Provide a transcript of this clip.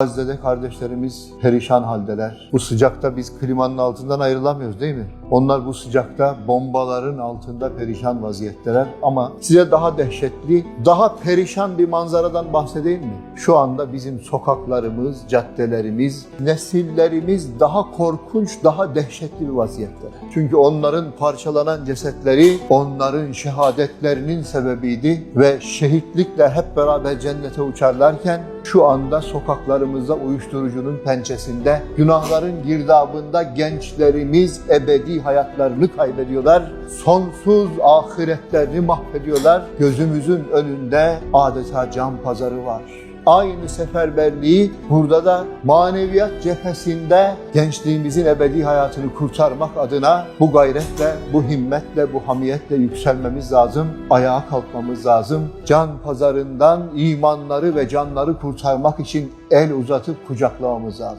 Gazze'de kardeşlerimiz perişan haldeler. Bu sıcakta biz klimanın altından ayrılamıyoruz değil mi? Onlar bu sıcakta bombaların altında perişan vaziyetteler. Ama size daha dehşetli, daha perişan bir manzaradan bahsedeyim mi? Şu anda bizim sokaklarımız, caddelerimiz, nesillerimiz daha korkunç, daha dehşetli bir vaziyetteler. Çünkü onların parçalanan cesetleri onların şehadetlerinin sebebiydi ve şehitlikle hep beraber cennete uçarlarken şu anda sokaklarımızda uyuşturucunun pençesinde, günahların girdabında gençlerimiz hayatlarını kaybediyorlar. Sonsuz ahiretlerini mahvediyorlar. Gözümüzün önünde adeta can pazarı var. Aynı seferberliği burada da maneviyat cephesinde gençliğimizin ebedi hayatını kurtarmak adına bu gayretle, bu himmetle, bu hamiyetle yükselmemiz lazım. Ayağa kalkmamız lazım. Can pazarından imanları ve canları kurtarmak için el uzatıp kucaklamamız lazım.